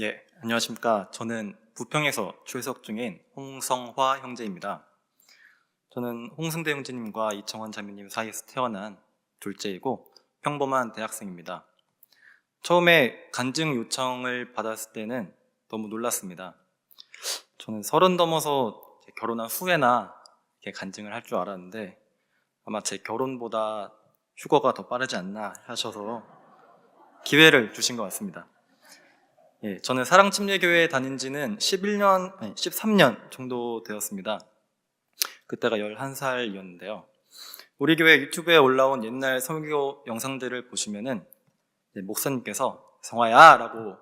예, 안녕하십니까. 저는 부평에서 출석 중인 홍성화 형제입니다. 저는 홍승대 형제님과 이청원 자매님 사이에서 태어난 둘째이고 평범한 대학생입니다. 처음에 간증 요청을 받았을 때는 너무 놀랐습니다. 저는 서른 넘어서 결혼한 후에나 간증을 할 줄 알았는데 아마 제 결혼보다 휴거가 더 빠르지 않나 하셔서 기회를 주신 것 같습니다. 예, 저는 사랑침례교회에 다닌 지는 11년, 아니, 13년 정도 되었습니다. 그때가 11살이었는데요. 우리 교회 유튜브에 올라온 옛날 설교 영상들을 보시면은 이제 목사님께서 성화야 라고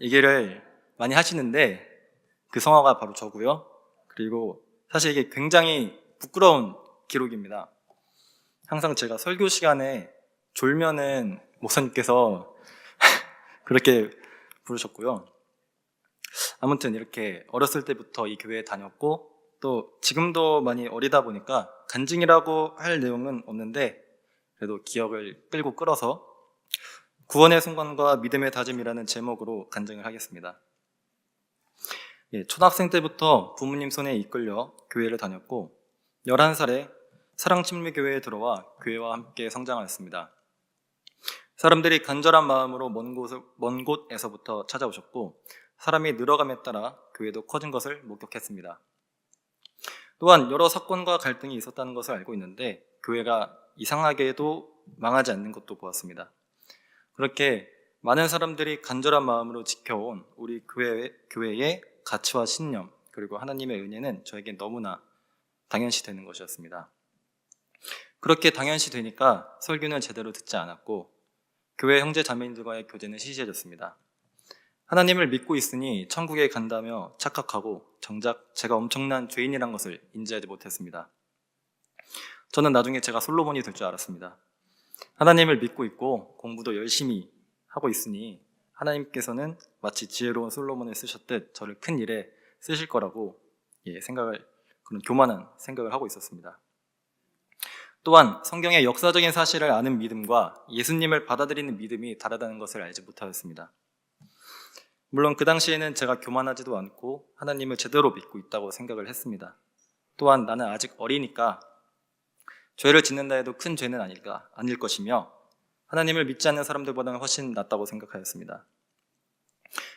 얘기를 많이 하시는데 그 성화가 바로 저고요. 그리고 사실 이게 굉장히 부끄러운 기록입니다. 항상 제가 설교 시간에 졸면은 목사님께서 그렇게 부르셨고요. 아무튼 이렇게 어렸을 때부터 이 교회에 다녔고 또 지금도 많이 어리다 보니까 간증이라고 할 내용은 없는데 그래도 기억을 끌고 끌어서 구원의 순간과 믿음의 다짐이라는 제목으로 간증을 하겠습니다. 예, 초등학생 때부터 부모님 손에 이끌려 교회를 다녔고 11살에 사랑침례교회에 들어와 교회와 함께 성장하였습니다. 사람들이 간절한 마음으로 먼, 곳을, 먼 곳에서부터 찾아오셨고 사람이 늘어감에 따라 교회도 커진 것을 목격했습니다. 또한 여러 사건과 갈등이 있었다는 것을 알고 있는데 교회가 이상하게도 망하지 않는 것도 보았습니다. 그렇게 많은 사람들이 간절한 마음으로 지켜온 우리 교회, 교회의 가치와 신념 그리고 하나님의 은혜는 저에게 너무나 당연시 되는 것이었습니다. 그렇게 당연시 되니까 설교는 제대로 듣지 않았고 교회 형제 자매님들과의 교제는 시시해졌습니다. 하나님을 믿고 있으니 천국에 간다며 착각하고 정작 제가 엄청난 죄인이란 것을 인지하지 못했습니다. 저는 나중에 제가 솔로몬이 될 줄 알았습니다. 하나님을 믿고 있고 공부도 열심히 하고 있으니 하나님께서는 마치 지혜로운 솔로몬을 쓰셨듯 저를 큰 일에 쓰실 거라고 예, 생각을 그런 교만한 생각을 하고 있었습니다. 또한 성경의 역사적인 사실을 아는 믿음과 예수님을 받아들이는 믿음이 다르다는 것을 알지 못하였습니다. 물론 그 당시에는 제가 교만하지도 않고 하나님을 제대로 믿고 있다고 생각을 했습니다. 또한 나는 아직 어리니까 죄를 짓는다 해도 큰 죄는 아닐까, 아닐 것이며 하나님을 믿지 않는 사람들보다는 훨씬 낫다고 생각하였습니다.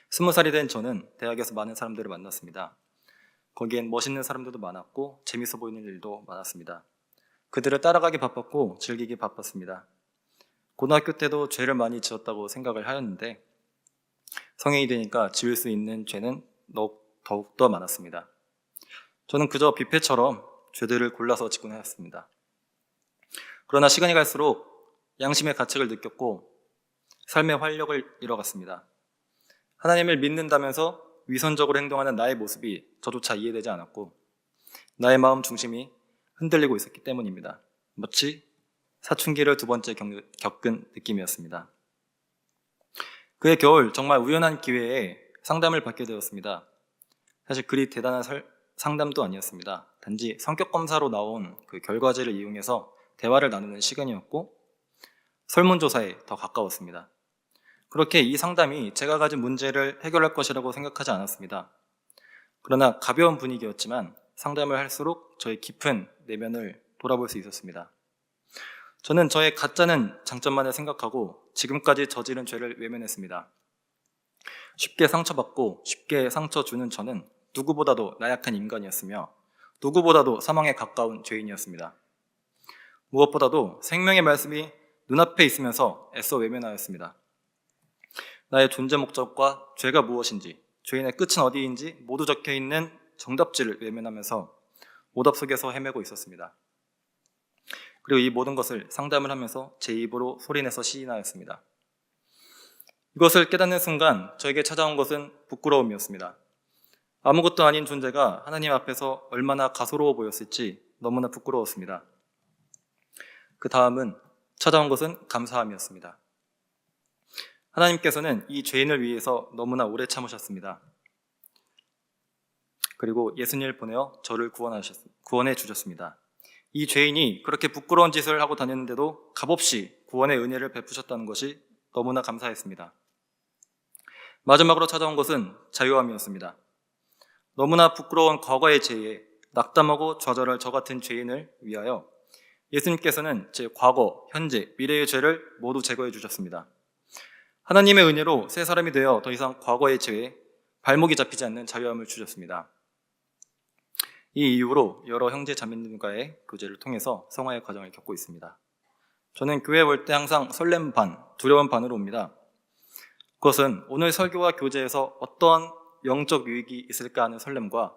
스무 살이 된 저는 대학에서 많은 사람들을 만났습니다. 거기엔 멋있는 사람들도 많았고 재밌어 보이는 일도 많았습니다. 그들을 따라가기 바빴고 즐기기 바빴습니다. 고등학교 때도 죄를 많이 지었다고 생각을 하였는데 성인이 되니까 지을 수 있는 죄는 더욱더 많았습니다. 저는 그저 뷔페처럼 죄들을 골라서 짓곤 하였습니다. 그러나 시간이 갈수록 양심의 가책을 느꼈고 삶의 활력을 잃어갔습니다. 하나님을 믿는다면서 위선적으로 행동하는 나의 모습이 저조차 이해되지 않았고 나의 마음 중심이 흔들리고 있었기 때문입니다. 마치 사춘기를 두 번째 겪은 느낌이었습니다. 그해 겨울 정말 우연한 기회에 상담을 받게 되었습니다. 사실 그리 대단한 설, 상담도 아니었습니다. 단지 성격 검사로 나온 그 결과지를 이용해서 대화를 나누는 시간이었고 설문조사에 더 가까웠습니다. 그렇게 이 상담이 제가 가진 문제를 해결할 것이라고 생각하지 않았습니다. 그러나 가벼운 분위기였지만 상담을 할수록 저의 깊은 내면을 돌아볼 수 있었습니다. 저는 저의 가짜는 장점만을 생각하고 지금까지 저지른 죄를 외면했습니다. 쉽게 상처받고 쉽게 상처 주는 저는 누구보다도 나약한 인간이었으며 누구보다도 사망에 가까운 죄인이었습니다. 무엇보다도 생명의 말씀이 눈앞에 있으면서 애써 외면하였습니다. 나의 존재 목적과 죄가 무엇인지, 죄인의 끝은 어디인지 모두 적혀 있는 정답지를 외면하면서 오답 속에서 헤매고 있었습니다. 그리고 이 모든 것을 상담을 하면서 제 입으로 소리내서 시인하였습니다. 이것을 깨닫는 순간 저에게 찾아온 것은 부끄러움이었습니다. 아무것도 아닌 존재가 하나님 앞에서 얼마나 가소로워 보였을지 너무나 부끄러웠습니다. 그 다음은 찾아온 것은 감사함이었습니다. 하나님께서는 이 죄인을 위해서 너무나 오래 참으셨습니다. 그리고 예수님을 보내어 저를 구원하셨, 구원해 주셨습니다. 이 죄인이 그렇게 부끄러운 짓을 하고 다녔는데도 값없이 구원의 은혜를 베푸셨다는 것이 너무나 감사했습니다. 마지막으로 찾아온 것은 자유함이었습니다. 너무나 부끄러운 과거의 죄에 낙담하고 좌절할 저 같은 죄인을 위하여 예수님께서는 제 과거, 현재, 미래의 죄를 모두 제거해 주셨습니다. 하나님의 은혜로 새 사람이 되어 더 이상 과거의 죄에 발목이 잡히지 않는 자유함을 주셨습니다. 이 이후로 여러 형제 자매님과의 교제를 통해서 성화의 과정을 겪고 있습니다. 저는 교회 올 때 항상 설렘 반, 두려움 반으로 옵니다. 그것은 오늘 설교와 교제에서 어떠한 영적 유익이 있을까 하는 설렘과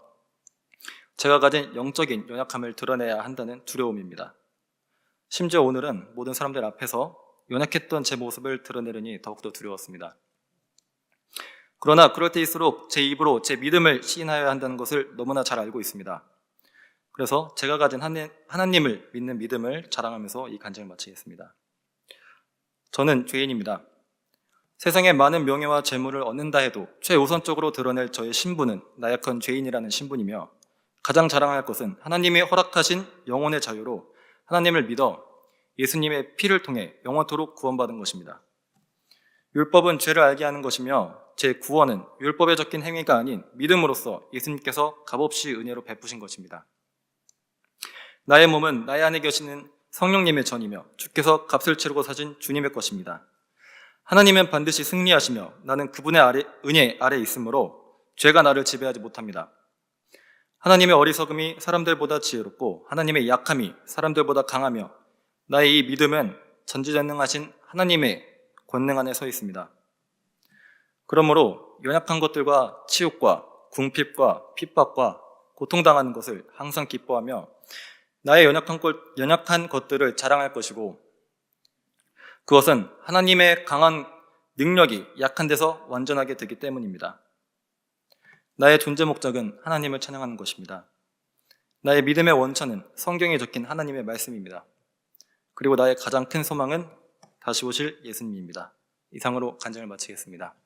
제가 가진 영적인 연약함을 드러내야 한다는 두려움입니다. 심지어 오늘은 모든 사람들 앞에서 연약했던 제 모습을 드러내려니 더욱더 두려웠습니다. 그러나 그럴 때일수록 제 입으로 제 믿음을 시인하여야 한다는 것을 너무나 잘 알고 있습니다. 그래서 제가 가진 하나님- 하나님을 믿는 믿음을 자랑하면서 이 간증을 마치겠습니다. 저는 죄인입니다. 세상에 많은 명예와 재물을 얻는다 해도 최우선적으로 드러낼 저의 신분은 나약한 죄인이라는 신분이며 가장 자랑할 것은 하나님이 허락하신 영혼의 자유로 하나님을 믿어 예수님의 피를 통해 영원토록 구원받은 것입니다. 율법은 죄를 알게 하는 것이며 제 구원은 율법에 적힌 행위가 아닌 믿음으로써 예수님께서 값없이 은혜로 베푸신 것입니다. 나의 몸은 나의 안에 계시는 성령님의 전이며 주께서 값을 치르고 사신 주님의 것입니다. 하나님은 반드시 승리하시며 나는 그분의 아래, 은혜 아래 있으므로 죄가 나를 지배하지 못합니다. 하나님의 어리석음이 사람들보다 지혜롭고 하나님의 약함이 사람들보다 강하며 나의 이 믿음은 전지전능하신 하나님의 권능 안에 서 있습니다. 그러므로 연약한 것들과 치욕과 궁핍과 핍박과 고통당하는 것을 항상 기뻐하며 나의 연약한, 것, 연약한 것들을 자랑할 것이고 그것은 하나님의 강한 능력이 약한 데서 완전하게 되기 때문입니다. 나의 존재 목적은 하나님을 찬양하는 것입니다. 나의 믿음의 원천은 성경에 적힌 하나님의 말씀입니다. 그리고 나의 가장 큰 소망은 다시 오실 예수님입니다. 이상으로 간증을 마치겠습니다.